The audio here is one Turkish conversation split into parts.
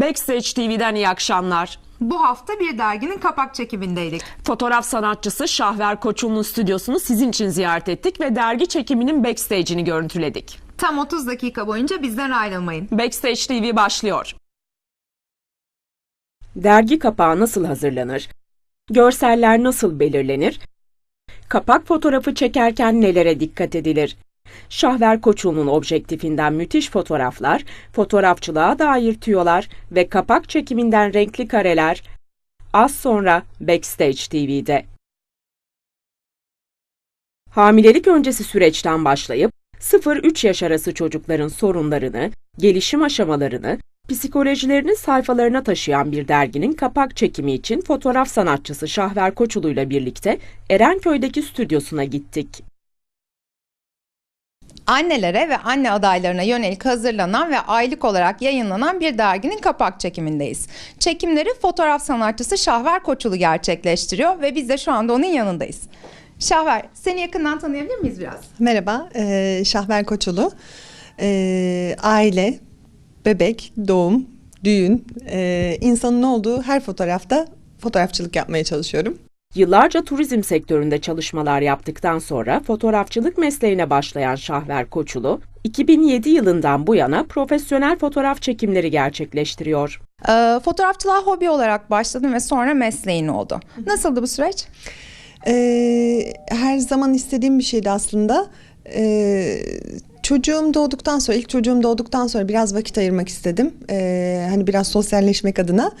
Backstage TV'den iyi akşamlar. Bu hafta bir derginin kapak çekimindeydik. Fotoğraf sanatçısı Şahver Koçul'un stüdyosunu sizin için ziyaret ettik ve dergi çekiminin backstage'ini görüntüledik. Tam 30 dakika boyunca bizden ayrılmayın. Backstage TV başlıyor. Dergi kapağı nasıl hazırlanır? Görseller nasıl belirlenir? Kapak fotoğrafı çekerken nelere dikkat edilir? Şahver Koçul'un objektifinden müthiş fotoğraflar, fotoğrafçılığa dair tüyolar ve kapak çekiminden renkli kareler az sonra Backstage TV'de. Hamilelik öncesi süreçten başlayıp 0-3 yaş arası çocukların sorunlarını, gelişim aşamalarını, psikolojilerini sayfalarına taşıyan bir derginin kapak çekimi için fotoğraf sanatçısı Şahver Koçulu ile birlikte Erenköy'deki stüdyosuna gittik. Annelere ve anne adaylarına yönelik hazırlanan ve aylık olarak yayınlanan bir derginin kapak çekimindeyiz. Çekimleri fotoğraf sanatçısı Şahver Koçulu gerçekleştiriyor ve biz de şu anda onun yanındayız. Şahver, seni yakından tanıyabilir miyiz biraz? Merhaba, e, Şahver Koçulu. E, aile, bebek, doğum, düğün, e, insanın olduğu her fotoğrafta fotoğrafçılık yapmaya çalışıyorum. Yıllarca turizm sektöründe çalışmalar yaptıktan sonra fotoğrafçılık mesleğine başlayan Şahver Koçulu, 2007 yılından bu yana profesyonel fotoğraf çekimleri gerçekleştiriyor. Ee, fotoğrafçılığa hobi olarak başladın ve sonra mesleğin oldu. Nasıldı bu süreç? E, her zaman istediğim bir şeydi aslında. E, çocuğum doğduktan sonra, ilk çocuğum doğduktan sonra biraz vakit ayırmak istedim. E, hani biraz sosyalleşmek adına.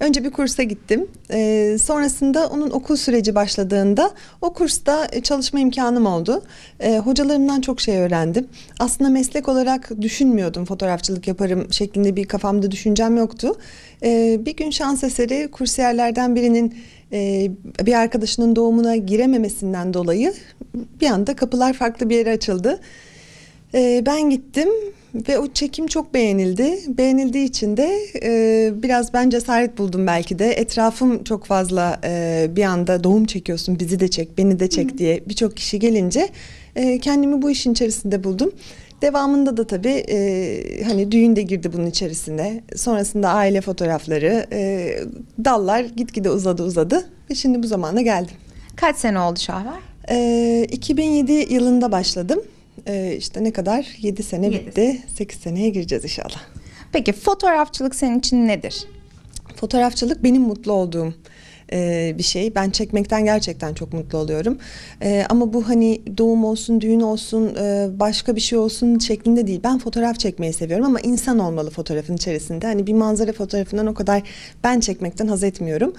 Önce bir kursa gittim. E, sonrasında onun okul süreci başladığında o kursta çalışma imkanım oldu. E, hocalarımdan çok şey öğrendim. Aslında meslek olarak düşünmüyordum fotoğrafçılık yaparım şeklinde bir kafamda düşüncem yoktu. E, bir gün şans eseri kursiyerlerden birinin e, bir arkadaşının doğumuna girememesinden dolayı bir anda kapılar farklı bir yere açıldı. E, ben gittim ve o çekim çok beğenildi. Beğenildiği için de e, biraz ben cesaret buldum belki de. Etrafım çok fazla e, bir anda doğum çekiyorsun bizi de çek beni de çek diye birçok kişi gelince e, kendimi bu işin içerisinde buldum. Devamında da tabii e, hani düğün de girdi bunun içerisine. Sonrasında aile fotoğrafları, e, dallar gitgide uzadı uzadı ve şimdi bu zamana geldim. Kaç sene oldu Şahver? E, 2007 yılında başladım. E, işte ne kadar? 7 sene Yedi. bitti. 8 seneye gireceğiz inşallah. Peki fotoğrafçılık senin için nedir? Fotoğrafçılık benim mutlu olduğum e, bir şey. Ben çekmekten gerçekten çok mutlu oluyorum. E, ama bu hani doğum olsun, düğün olsun, e, başka bir şey olsun şeklinde değil. Ben fotoğraf çekmeyi seviyorum ama insan olmalı fotoğrafın içerisinde. Hani bir manzara fotoğrafından o kadar ben çekmekten haz etmiyorum.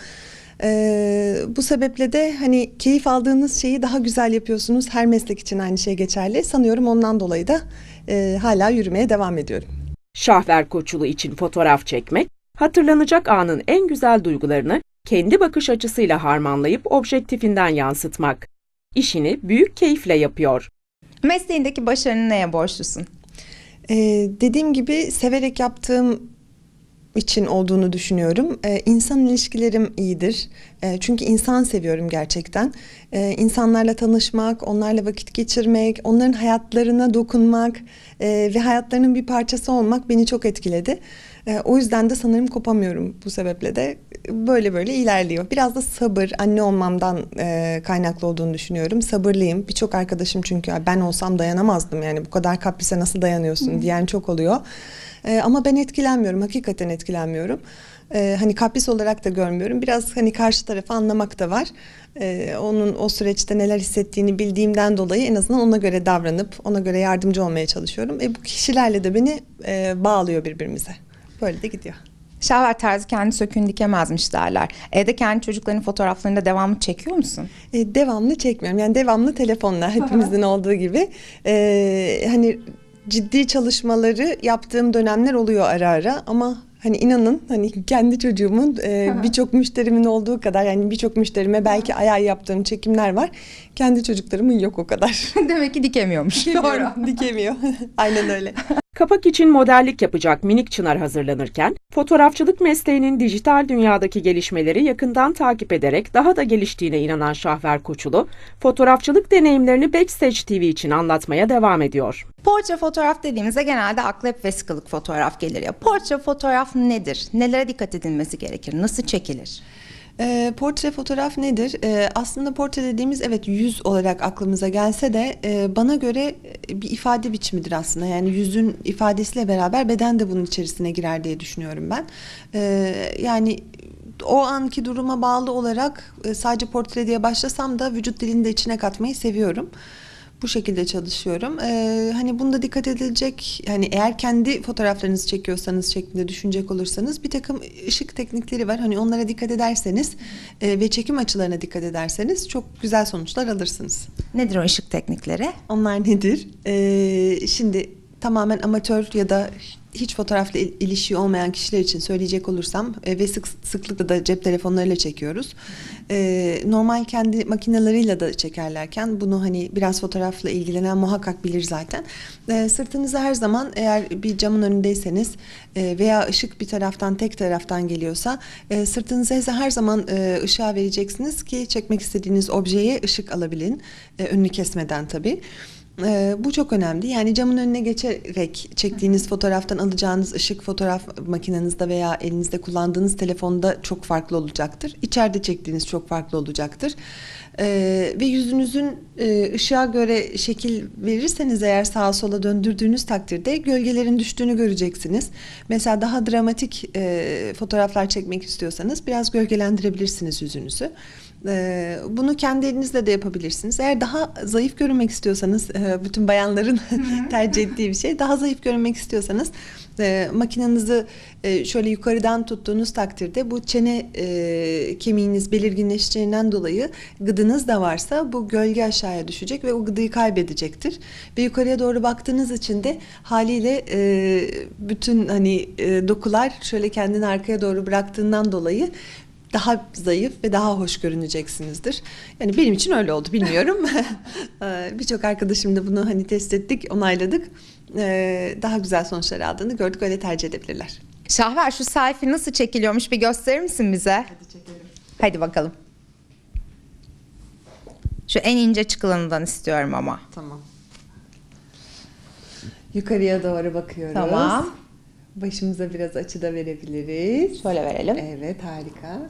E, bu sebeple de hani keyif aldığınız şeyi daha güzel yapıyorsunuz. Her meslek için aynı şey geçerli. Sanıyorum ondan dolayı da e, hala yürümeye devam ediyorum. Şahver Koçulu için fotoğraf çekmek, hatırlanacak anın en güzel duygularını kendi bakış açısıyla harmanlayıp objektifinden yansıtmak. İşini büyük keyifle yapıyor. Mesleğindeki başarını neye borçlusun? Ee, dediğim gibi severek yaptığım için olduğunu düşünüyorum. Ee, insan ilişkilerim iyidir. Ee, çünkü insan seviyorum gerçekten. Ee, insanlarla tanışmak, onlarla vakit geçirmek, onların hayatlarına dokunmak e, ve hayatlarının bir parçası olmak beni çok etkiledi. Ee, o yüzden de sanırım kopamıyorum bu sebeple de böyle böyle ilerliyor. Biraz da sabır, anne olmamdan e, kaynaklı olduğunu düşünüyorum. Sabırlıyım. Birçok arkadaşım çünkü "Ya ben olsam dayanamazdım yani bu kadar kaprise nasıl dayanıyorsun diyen çok oluyor. E, ama ben etkilenmiyorum, hakikaten etkilenmiyorum. E, hani kapris olarak da görmüyorum. Biraz hani karşı tarafı anlamak da var. E, onun o süreçte neler hissettiğini bildiğimden dolayı en azından ona göre davranıp ona göre yardımcı olmaya çalışıyorum. E, bu kişilerle de beni e, bağlıyor birbirimize. Böyle de gidiyor. Şahver Terzi kendi söküğünü dikemezmiş derler. Evde kendi çocukların fotoğraflarını da devamlı çekiyor musun? E, devamlı çekmiyorum. Yani devamlı telefonla hepimizin olduğu gibi. E, hani ciddi çalışmaları yaptığım dönemler oluyor ara ara ama hani inanın hani kendi çocuğumun e, birçok müşterimin olduğu kadar yani birçok müşterime belki ay ay yaptığım çekimler var. Kendi çocuklarımın yok o kadar. Demek ki dikemiyormuş. Dikemiyor. Aynen öyle. Kapak için modellik yapacak minik Çınar hazırlanırken, fotoğrafçılık mesleğinin dijital dünyadaki gelişmeleri yakından takip ederek daha da geliştiğine inanan Şahver Koçulu, fotoğrafçılık deneyimlerini Backstage TV için anlatmaya devam ediyor. Portre fotoğraf dediğimizde genelde akla hep vesikalık fotoğraf gelir ya. Portre fotoğraf nedir? Nelere dikkat edilmesi gerekir? Nasıl çekilir? E, portre fotoğraf nedir? E, aslında portre dediğimiz evet yüz olarak aklımıza gelse de e, bana göre e, bir ifade biçimidir aslında. Yani yüzün ifadesiyle beraber beden de bunun içerisine girer diye düşünüyorum ben. E, yani o anki duruma bağlı olarak e, sadece portre diye başlasam da vücut dilini de içine katmayı seviyorum. Bu şekilde çalışıyorum. Ee, hani bunda dikkat edilecek, hani eğer kendi fotoğraflarınızı çekiyorsanız şeklinde düşünecek olursanız bir takım ışık teknikleri var. Hani onlara dikkat ederseniz e, ve çekim açılarına dikkat ederseniz çok güzel sonuçlar alırsınız. Nedir o ışık teknikleri? Onlar nedir? Ee, şimdi tamamen amatör ya da hiç fotoğrafla il- ilişiği olmayan kişiler için söyleyecek olursam e, ve sık sıklıkla da cep telefonlarıyla çekiyoruz. Ee, normal kendi makinalarıyla da çekerlerken bunu hani biraz fotoğrafla ilgilenen muhakkak bilir zaten. Ee, sırtınızı her zaman eğer bir camın önündeyseniz e, veya ışık bir taraftan tek taraftan geliyorsa e, sırtınızı her zaman e, ışığa vereceksiniz ki çekmek istediğiniz objeye ışık alabilin. E, önünü kesmeden tabii. Ee, bu çok önemli. Yani camın önüne geçerek çektiğiniz fotoğraftan alacağınız ışık fotoğraf makinenizde veya elinizde kullandığınız telefonda çok farklı olacaktır. İçeride çektiğiniz çok farklı olacaktır. Ee, ve yüzünüzün e, ışığa göre şekil verirseniz eğer sağa sola döndürdüğünüz takdirde gölgelerin düştüğünü göreceksiniz. Mesela daha dramatik e, fotoğraflar çekmek istiyorsanız biraz gölgelendirebilirsiniz yüzünüzü. Ee, bunu kendi elinizle de yapabilirsiniz. Eğer daha zayıf görünmek istiyorsanız, e, bütün bayanların tercih ettiği bir şey, daha zayıf görünmek istiyorsanız e, makinenizi e, şöyle yukarıdan tuttuğunuz takdirde bu çene e, kemiğiniz belirginleşeceğinden dolayı gıdınız da varsa bu gölge aşağıya düşecek ve o gıdıyı kaybedecektir. Ve yukarıya doğru baktığınız için de haliyle e, bütün hani e, dokular şöyle kendini arkaya doğru bıraktığından dolayı daha zayıf ve daha hoş görüneceksinizdir. Yani benim için öyle oldu bilmiyorum. Ee, Birçok arkadaşım da bunu hani test ettik, onayladık. Ee, Daha güzel sonuçlar aldığını gördük. Öyle tercih edebilirler. Şahver şu selfie nasıl çekiliyormuş bir gösterir misin bize? Hadi çekelim. Hadi bakalım. Şu en ince çıkılanından istiyorum ama. Tamam. Yukarıya doğru bakıyoruz. Tamam. Başımıza biraz açı da verebiliriz. Şöyle verelim. Evet harika.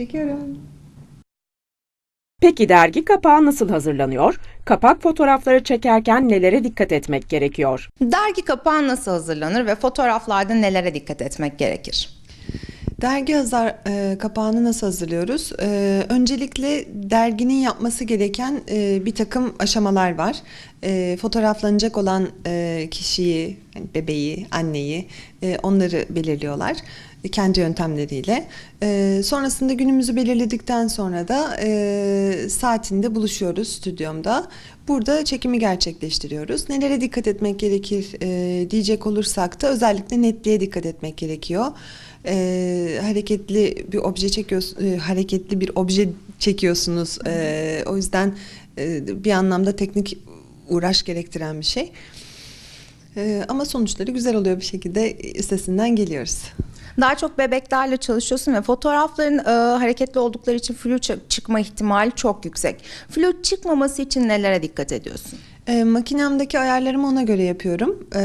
Çekiyorum. Peki dergi kapağı nasıl hazırlanıyor? Kapak fotoğrafları çekerken nelere dikkat etmek gerekiyor? Dergi kapağı nasıl hazırlanır ve fotoğraflarda nelere dikkat etmek gerekir? Dergi hazır, e, kapağını nasıl hazırlıyoruz? E, öncelikle derginin yapması gereken e, bir takım aşamalar var. E, fotoğraflanacak olan e, kişiyi, hani bebeği, anneyi e, onları belirliyorlar e, kendi yöntemleriyle. E, sonrasında günümüzü belirledikten sonra da e, saatinde buluşuyoruz stüdyomda. Burada çekimi gerçekleştiriyoruz. Nelere dikkat etmek gerekir e, diyecek olursak da özellikle netliğe dikkat etmek gerekiyor e, hareketli bir obje çekiyorsunuz, hareketli bir obje çekiyorsunuz. E, o yüzden e, bir anlamda teknik uğraş gerektiren bir şey. E, ama sonuçları güzel oluyor bir şekilde üstesinden geliyoruz. Daha çok bebeklerle çalışıyorsun ve fotoğrafların e, hareketli oldukları için flu çı- çıkma ihtimali çok yüksek. Flu çıkmaması için nelere dikkat ediyorsun? E, makinemdeki ayarlarımı ona göre yapıyorum. E,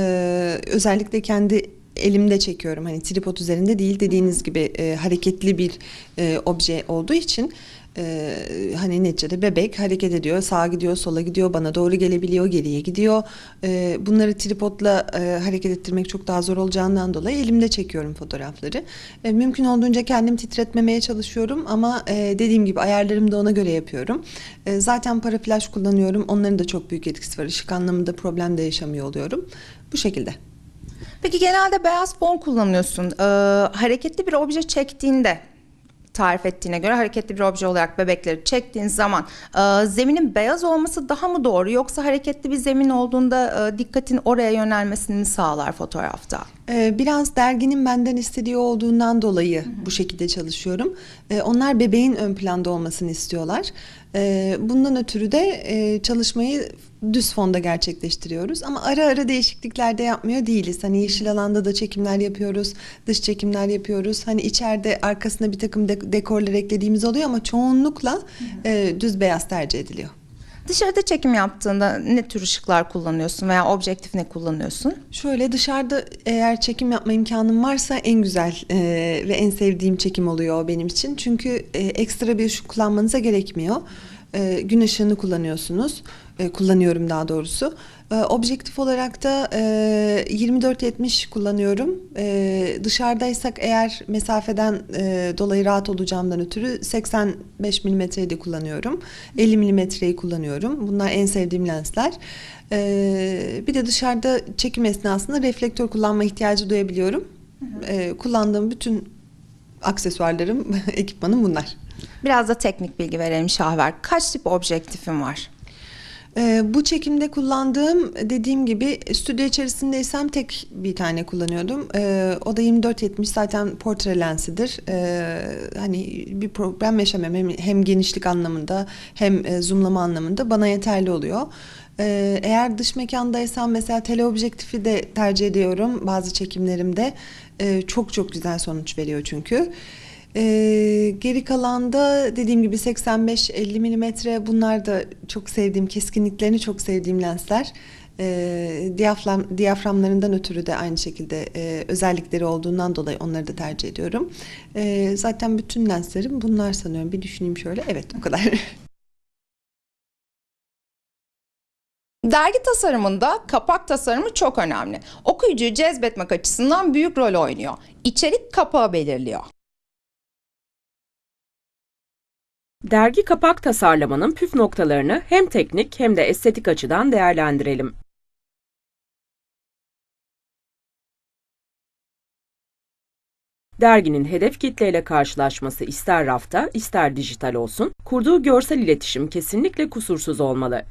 özellikle kendi elimde çekiyorum. Hani tripod üzerinde değil dediğiniz gibi e, hareketli bir e, obje olduğu için e, hani neticede bebek hareket ediyor. Sağa gidiyor, sola gidiyor, bana doğru gelebiliyor, geriye gidiyor. E, bunları tripodla e, hareket ettirmek çok daha zor olacağından dolayı elimde çekiyorum fotoğrafları. E, mümkün olduğunca kendim titretmemeye çalışıyorum ama e, dediğim gibi ayarlarımı da ona göre yapıyorum. E, zaten para flash kullanıyorum. Onların da çok büyük etkisi var. Işık anlamında problem de yaşamıyor oluyorum. Bu şekilde. Peki genelde beyaz fon kullanıyorsun. Ee, hareketli bir obje çektiğinde tarif ettiğine göre hareketli bir obje olarak bebekleri çektiğin zaman e, zeminin beyaz olması daha mı doğru yoksa hareketli bir zemin olduğunda e, dikkatin oraya yönelmesini mi sağlar fotoğrafta? Ee, Biraz derginin benden istediği olduğundan dolayı bu şekilde çalışıyorum. Ee, Onlar bebeğin ön planda olmasını istiyorlar. Ee, Bundan ötürü de e, çalışmayı düz fonda gerçekleştiriyoruz. Ama ara ara değişiklikler de yapmıyor değiliz. Hani yeşil alanda da çekimler yapıyoruz, dış çekimler yapıyoruz. Hani içeride arkasına bir takım de- dekorlar eklediğimiz oluyor ama çoğunlukla e, düz beyaz tercih ediliyor. Dışarıda çekim yaptığında ne tür ışıklar kullanıyorsun veya objektif ne kullanıyorsun? Şöyle dışarıda eğer çekim yapma imkanım varsa en güzel e, ve en sevdiğim çekim oluyor benim için. Çünkü e, ekstra bir ışık kullanmanıza gerekmiyor. E, gün ışığını kullanıyorsunuz. E, kullanıyorum daha doğrusu. E, objektif olarak da e, 24-70 kullanıyorum. E, dışarıdaysak eğer mesafeden e, dolayı rahat olacağımdan ötürü 85 milimetreyi de kullanıyorum. 50 milimetreyi kullanıyorum. Bunlar en sevdiğim lensler. Ee, bir de dışarıda çekim esnasında reflektör kullanma ihtiyacı duyabiliyorum. Ee, kullandığım bütün aksesuarlarım, ekipmanım bunlar. Biraz da teknik bilgi verelim Şahver. Kaç tip objektifin var? Ee, bu çekimde kullandığım dediğim gibi stüdyo içerisindeysem tek bir tane kullanıyordum. Ee, o da 24-70 zaten portre lensidir. Ee, hani bir problem yaşamam hem, hem genişlik anlamında hem e, zoomlama anlamında bana yeterli oluyor. Ee, eğer dış mekandaysam mesela teleobjektifi de tercih ediyorum bazı çekimlerimde. Ee, çok çok güzel sonuç veriyor çünkü. Ee, geri kalanda dediğim gibi 85-50 milimetre bunlar da çok sevdiğim, keskinliklerini çok sevdiğim lensler. Ee, diyafram, diyaframlarından ötürü de aynı şekilde e, özellikleri olduğundan dolayı onları da tercih ediyorum. Ee, zaten bütün lenslerim bunlar sanıyorum. Bir düşüneyim şöyle. Evet o kadar. Dergi tasarımında kapak tasarımı çok önemli. Okuyucuyu cezbetmek açısından büyük rol oynuyor. İçerik kapağı belirliyor. Dergi kapak tasarlamanın püf noktalarını hem teknik hem de estetik açıdan değerlendirelim. Derginin hedef kitleyle karşılaşması ister rafta ister dijital olsun, kurduğu görsel iletişim kesinlikle kusursuz olmalı.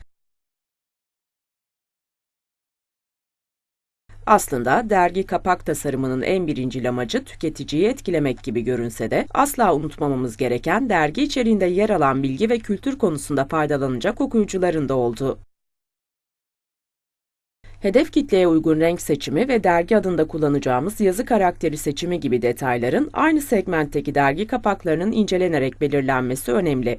Aslında dergi kapak tasarımının en birincil amacı tüketiciyi etkilemek gibi görünse de asla unutmamamız gereken dergi içeriğinde yer alan bilgi ve kültür konusunda faydalanacak okuyucuların da olduğu. Hedef kitleye uygun renk seçimi ve dergi adında kullanacağımız yazı karakteri seçimi gibi detayların aynı segmentteki dergi kapaklarının incelenerek belirlenmesi önemli.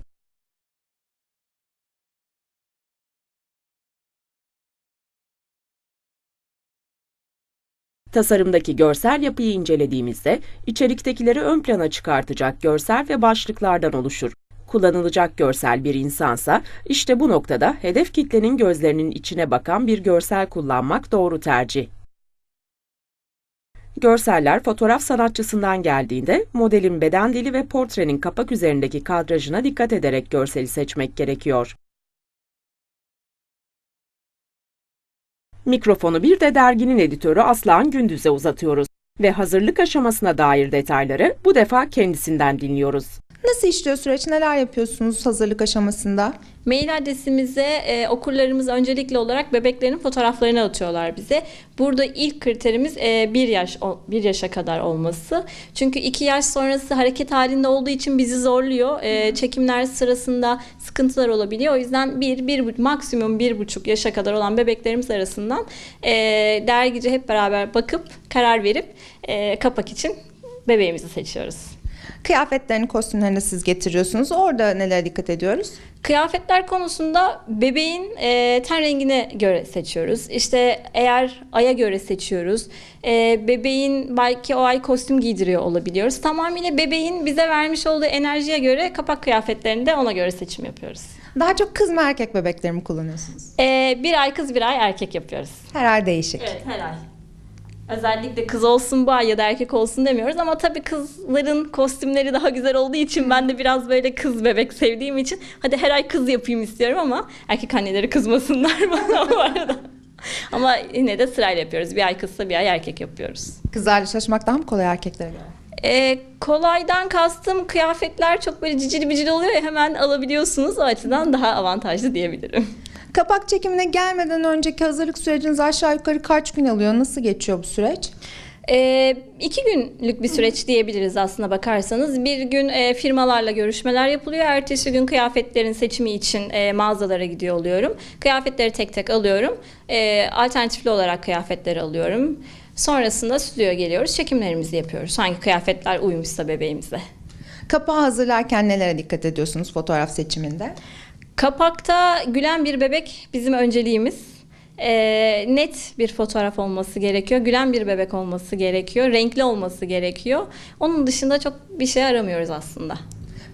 Tasarımdaki görsel yapıyı incelediğimizde içeriktekileri ön plana çıkartacak görsel ve başlıklardan oluşur. Kullanılacak görsel bir insansa işte bu noktada hedef kitlenin gözlerinin içine bakan bir görsel kullanmak doğru tercih. Görseller fotoğraf sanatçısından geldiğinde modelin beden dili ve portrenin kapak üzerindeki kadrajına dikkat ederek görseli seçmek gerekiyor. Mikrofonu bir de derginin editörü Aslan Gündüz'e uzatıyoruz ve hazırlık aşamasına dair detayları bu defa kendisinden dinliyoruz. Nasıl işliyor süreç? Neler yapıyorsunuz hazırlık aşamasında? Mail adresimize e, okurlarımız öncelikli olarak bebeklerin fotoğraflarını atıyorlar bize. Burada ilk kriterimiz 1 yaş 1 yaşa kadar olması. Çünkü 2 yaş sonrası hareket halinde olduğu için bizi zorluyor. E, çekimler sırasında sıkıntılar olabiliyor. O yüzden 1 bir, maksimum 1,5 yaşa kadar olan bebeklerimiz arasından e, dergici hep beraber bakıp karar verip e, kapak için bebeğimizi seçiyoruz. Kıyafetlerini, kostümlerini siz getiriyorsunuz. Orada nelere dikkat ediyoruz? Kıyafetler konusunda bebeğin e, ten rengine göre seçiyoruz. İşte eğer aya göre seçiyoruz. E, bebeğin belki o ay kostüm giydiriyor olabiliyoruz. Tamamıyla bebeğin bize vermiş olduğu enerjiye göre kapak kıyafetlerini de ona göre seçim yapıyoruz. Daha çok kız mı erkek bebekleri mi kullanıyorsunuz? E, bir ay kız bir ay erkek yapıyoruz. Her ay değişik. Evet her ay. Özellikle kız olsun bu ay ya da erkek olsun demiyoruz ama tabii kızların kostümleri daha güzel olduğu için ben de biraz böyle kız bebek sevdiğim için hadi her ay kız yapayım istiyorum ama erkek anneleri kızmasınlar bana bu arada. Ama yine de sırayla yapıyoruz. Bir ay kızsa bir ay erkek yapıyoruz. Kızlarla çalışmak daha mı kolay erkeklere göre? Ee, kolaydan kastım kıyafetler çok böyle cicili bicili oluyor ya hemen alabiliyorsunuz. O açıdan daha avantajlı diyebilirim. Kapak çekimine gelmeden önceki hazırlık süreciniz aşağı yukarı kaç gün alıyor? Nasıl geçiyor bu süreç? E, iki günlük bir süreç diyebiliriz aslında bakarsanız. Bir gün e, firmalarla görüşmeler yapılıyor. Ertesi gün kıyafetlerin seçimi için e, mağazalara gidiyor oluyorum. Kıyafetleri tek tek alıyorum. E, alternatifli olarak kıyafetleri alıyorum. Sonrasında stüdyoya geliyoruz. Çekimlerimizi yapıyoruz. Hangi kıyafetler uymuşsa bebeğimize. Kapağı hazırlarken nelere dikkat ediyorsunuz fotoğraf seçiminde? Kapakta gülen bir bebek bizim önceliğimiz. Ee, net bir fotoğraf olması gerekiyor. Gülen bir bebek olması gerekiyor. Renkli olması gerekiyor. Onun dışında çok bir şey aramıyoruz aslında.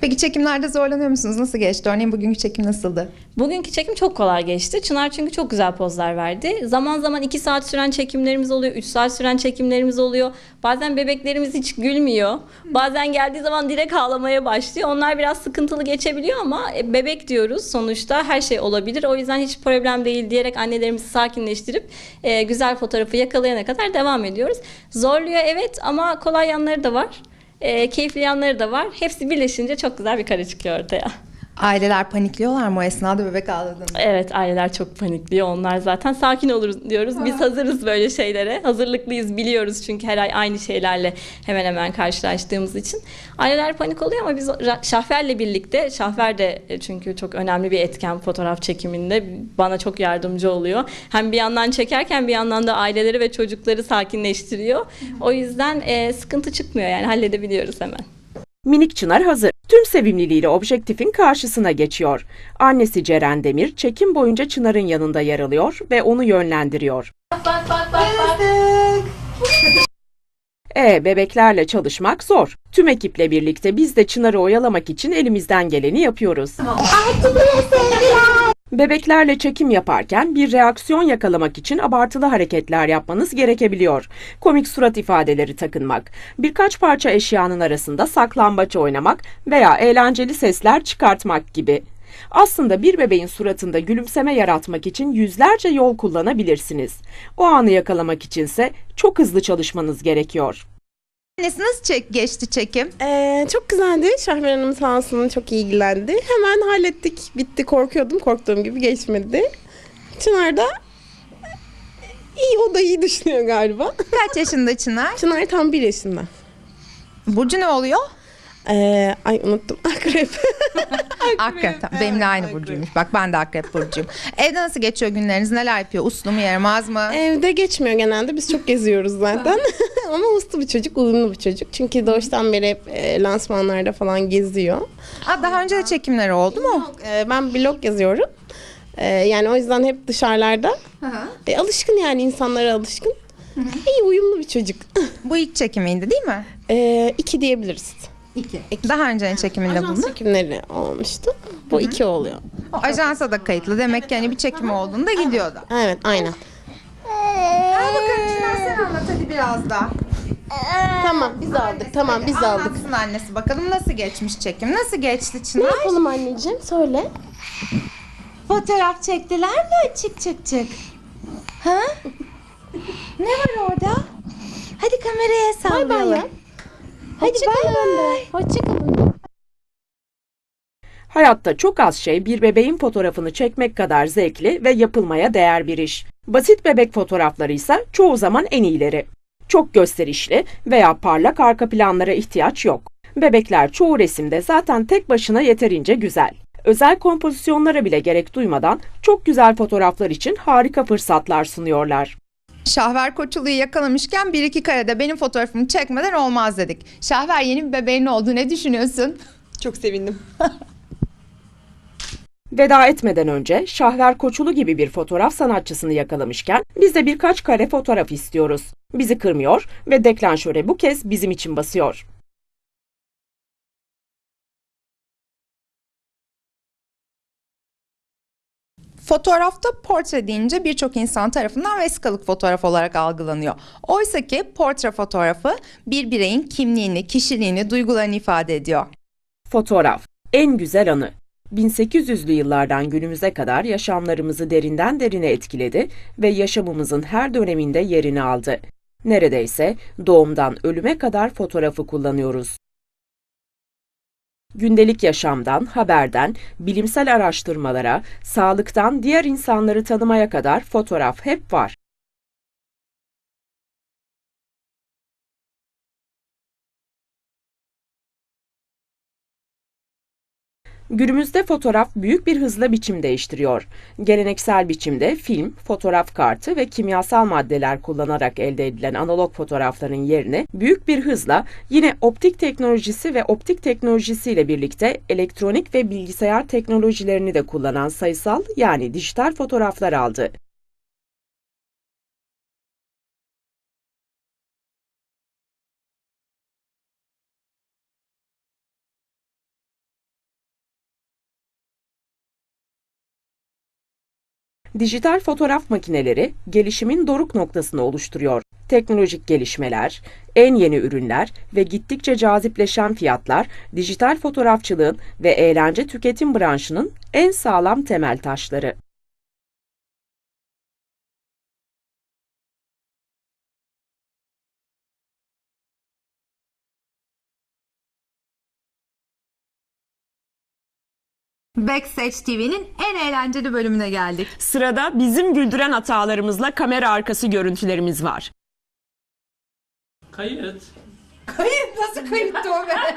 Peki çekimlerde zorlanıyor musunuz? Nasıl geçti? Örneğin bugünkü çekim nasıldı? Bugünkü çekim çok kolay geçti. Çınar çünkü çok güzel pozlar verdi. Zaman zaman 2 saat süren çekimlerimiz oluyor, 3 saat süren çekimlerimiz oluyor. Bazen bebeklerimiz hiç gülmüyor. Bazen geldiği zaman direkt ağlamaya başlıyor. Onlar biraz sıkıntılı geçebiliyor ama e, bebek diyoruz sonuçta her şey olabilir. O yüzden hiç problem değil diyerek annelerimizi sakinleştirip e, güzel fotoğrafı yakalayana kadar devam ediyoruz. Zorluyor evet ama kolay yanları da var. E, keyifli yanları da var. Hepsi birleşince çok güzel bir kare çıkıyor ortaya. Aileler panikliyorlar mı o esnada bebek ağladığında? Evet aileler çok panikliyor. Onlar zaten sakin oluruz diyoruz. Biz hazırız böyle şeylere. Hazırlıklıyız biliyoruz çünkü her ay aynı şeylerle hemen hemen karşılaştığımız için. Aileler panik oluyor ama biz Şahfer'le birlikte, Şahfer de e, çünkü çok önemli bir etken fotoğraf çekiminde bana çok yardımcı oluyor. Hem bir yandan çekerken bir yandan da aileleri ve çocukları sakinleştiriyor. O yüzden e, sıkıntı çıkmıyor yani halledebiliyoruz hemen. Minik Çınar hazır. Tüm sevimliliğiyle objektifin karşısına geçiyor. Annesi Ceren Demir çekim boyunca Çınar'ın yanında yer alıyor ve onu yönlendiriyor. E bebeklerle çalışmak zor. Tüm ekiple birlikte biz de Çınar'ı oyalamak için elimizden geleni yapıyoruz. Bebeklerle çekim yaparken bir reaksiyon yakalamak için abartılı hareketler yapmanız gerekebiliyor. Komik surat ifadeleri takınmak, birkaç parça eşyanın arasında saklambaç oynamak veya eğlenceli sesler çıkartmak gibi. Aslında bir bebeğin suratında gülümseme yaratmak için yüzlerce yol kullanabilirsiniz. O anı yakalamak içinse çok hızlı çalışmanız gerekiyor. Annesi nasıl çek geçti çekim? Ee, çok güzeldi. Şahmer Hanım sağ olsun çok iyi ilgilendi. Hemen hallettik. Bitti. Korkuyordum. Korktuğum gibi geçmedi. Çınar da iyi o da iyi düşünüyor galiba. Kaç yaşında Çınar? Çınar tam bir yaşında. Burcu ne oluyor? Ee, ay unuttum. Akrep. Akrep. Tamam, Benimle aynı burcuymuş. Bak ben de akrep burcuyum. Evde nasıl geçiyor günleriniz? Neler yapıyor? Uslu mu yaramaz mı? Evde geçmiyor genelde. Biz çok geziyoruz zaten. Ama uslu bir çocuk, uyumlu bir çocuk. Çünkü doğuştan beri hep e, lansmanlarda falan geziyor. Aa, daha önce de çekimleri oldu mu? Ee, ben blog yazıyorum. Ee, yani o yüzden hep dışarılarda. E, alışkın yani insanlara alışkın. İyi uyumlu bir çocuk. Bu ilk çekimiydi değil mi? Ee, iki diyebiliriz. İki. Daha öncenin çekiminde Ajans çekimleri olmuştu. Bu iki oluyor. O ajansa da kayıtlı. Demek ki hani bir çekim olduğunda gidiyordu. Evet aynen. Al bakalım Çınar sen anlat hadi biraz daha. Tamam biz aldık. Tamam biz aldık. Anlatsın annesi bakalım nasıl geçmiş çekim. Nasıl geçti Ne Çınar? yapalım anneciğim? Söyle. Fotoğraf çektiler mi? Çık çık çık. Ha? ne var orada? Hadi kameraya Bay bay sallayalım. ya. Hadi bay bay. Hoşçakalın. Hayatta çok az şey bir bebeğin fotoğrafını çekmek kadar zevkli ve yapılmaya değer bir iş. Basit bebek fotoğrafları ise çoğu zaman en iyileri. Çok gösterişli veya parlak arka planlara ihtiyaç yok. Bebekler çoğu resimde zaten tek başına yeterince güzel. Özel kompozisyonlara bile gerek duymadan çok güzel fotoğraflar için harika fırsatlar sunuyorlar. Şahver Koçulu'yu yakalamışken bir iki karede benim fotoğrafımı çekmeden olmaz dedik. Şahver yeni bir bebeğin oldu ne düşünüyorsun? Çok sevindim. Veda etmeden önce Şahver Koçulu gibi bir fotoğraf sanatçısını yakalamışken biz de birkaç kare fotoğraf istiyoruz. Bizi kırmıyor ve deklanşöre bu kez bizim için basıyor. Fotoğrafta portre deyince birçok insan tarafından vesikalık fotoğraf olarak algılanıyor. Oysa ki portre fotoğrafı bir bireyin kimliğini, kişiliğini, duygularını ifade ediyor. Fotoğraf, en güzel anı. 1800'lü yıllardan günümüze kadar yaşamlarımızı derinden derine etkiledi ve yaşamımızın her döneminde yerini aldı. Neredeyse doğumdan ölüme kadar fotoğrafı kullanıyoruz. Gündelik yaşamdan, haberden, bilimsel araştırmalara, sağlıktan diğer insanları tanımaya kadar fotoğraf hep var. Günümüzde fotoğraf büyük bir hızla biçim değiştiriyor. Geleneksel biçimde film, fotoğraf kartı ve kimyasal maddeler kullanarak elde edilen analog fotoğrafların yerine büyük bir hızla yine optik teknolojisi ve optik teknolojisiyle birlikte elektronik ve bilgisayar teknolojilerini de kullanan sayısal yani dijital fotoğraflar aldı. Dijital fotoğraf makineleri gelişimin doruk noktasını oluşturuyor. Teknolojik gelişmeler, en yeni ürünler ve gittikçe cazipleşen fiyatlar dijital fotoğrafçılığın ve eğlence tüketim branşının en sağlam temel taşları. Backstage TV'nin en eğlenceli bölümüne geldik. Sırada bizim güldüren hatalarımızla kamera arkası görüntülerimiz var. Kayıt. Kayıt nasıl kayıttı o be?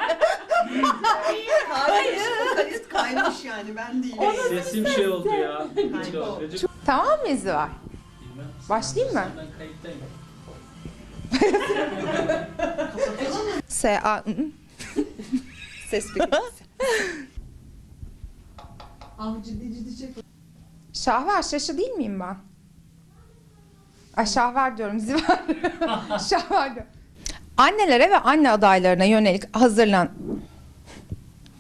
Kayıt kaymış yani ben değilim. Sesim şey oldu ya. Gıcık. tamam mıyız var? Başlayayım mı? Ben kayıttayım. S A ı, ı. Ses bir Şahver şaşı değil miyim ben? Ay şahver diyorum ziver. şahver diyorum. Annelere ve anne adaylarına yönelik hazırlan...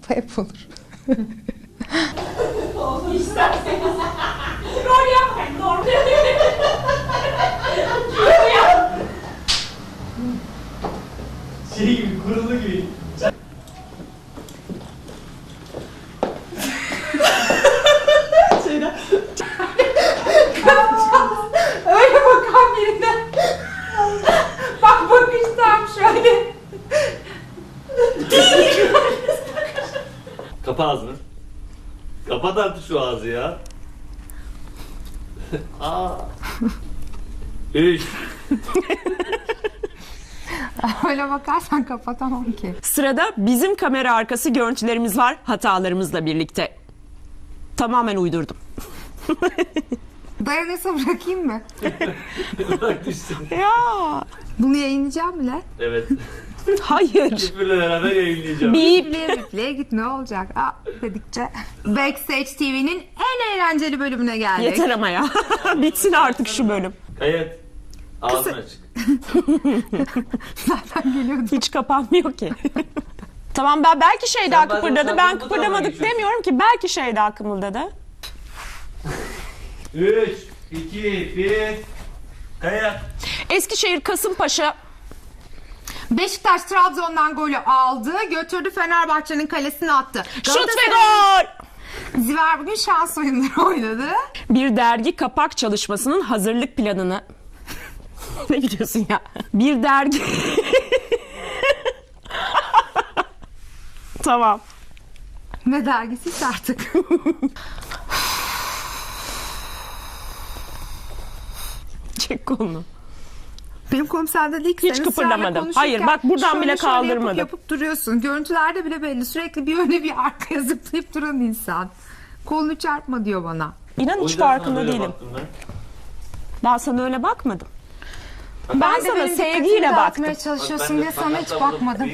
Bu hep olur. Şey gibi, kurulu gibi. Öyle bakan birinden. Bak bakıştam şöyle. Kapa ağzını. Kapat artık şu ağzı ya. Aa. Üç. Öyle bakarsan kapatamam ki. Sırada bizim kamera arkası görüntülerimiz var hatalarımızla birlikte. Tamamen uydurdum. Dayanırsa bırakayım mı? Düşsün. Ya Bunu yayınlayacağım bile. Evet. hayır. Küfürle beraber yayınlayacağım. Bip. Bipleye git ne olacak? Aa, dedikçe. Backstage TV'nin en eğlenceli bölümüne geldik. Yeter ama ya. Bitsin artık şu bölüm. Kayıt. Ağzın açık. Zaten geliyordu. Hiç kapanmıyor ki. tamam ben belki şey daha bazen kıpırdadı. Ben tarafa kıpırdamadık demiyorum ki. Belki şey daha kımıldadı. Üç, iki, bir. Kayıt. Eskişehir Kasımpaşa Beşiktaş Trabzon'dan golü aldı. Götürdü Fenerbahçe'nin kalesine attı. şut ve gol. Ziver bugün şans oyunları oynadı. Bir dergi kapak çalışmasının hazırlık planını ne biliyorsun ya? Bir dergi Tamam. Ne dergisiyse artık. Çek kolunu. Benim kolum sende değil ki. Hiç Senin kıpırdamadım. Hayır, bak buradan şöyle bile şöyle yapıp kaldırmadım. Yapıp, duruyorsun. Görüntülerde bile belli. Sürekli bir öne bir arkaya zıplayıp duran insan. Kolunu çarpma diyor bana. İnan hiç farkında değilim. ben. Ben sana öyle bakmadım. Ben, de sana sevgiyle baktım. çalışıyorsun ben diye sana hiç bakmadım.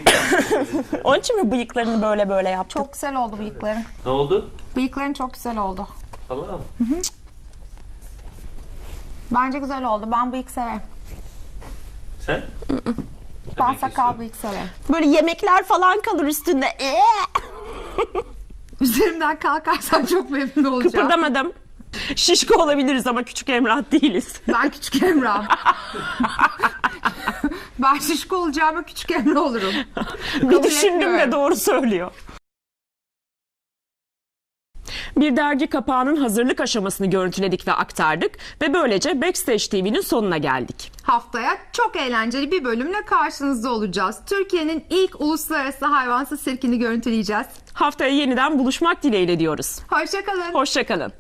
Onun için mi bıyıklarını böyle böyle yaptın? Çok güzel oldu bıyıkların. Ne oldu? Bıyıkların çok güzel oldu. Tamam. Bence güzel oldu. Ben bıyık severim. Sen? Ben Demek sakal istiyorum. bıyık severim. Böyle yemekler falan kalır üstünde. Ee! Üzerimden kalkarsan çok memnun olacağım. Kıpırdamadım. Şişko olabiliriz ama küçük Emrah değiliz. Ben küçük Emrah. ben şişko olacağıma küçük Emrah olurum. Bir düşündüm de doğru söylüyor. Bir dergi kapağının hazırlık aşamasını görüntüledik ve aktardık ve böylece Backstage TV'nin sonuna geldik. Haftaya çok eğlenceli bir bölümle karşınızda olacağız. Türkiye'nin ilk uluslararası hayvansız sirkini görüntüleyeceğiz. Haftaya yeniden buluşmak dileğiyle diyoruz. Hoşçakalın. Hoşçakalın.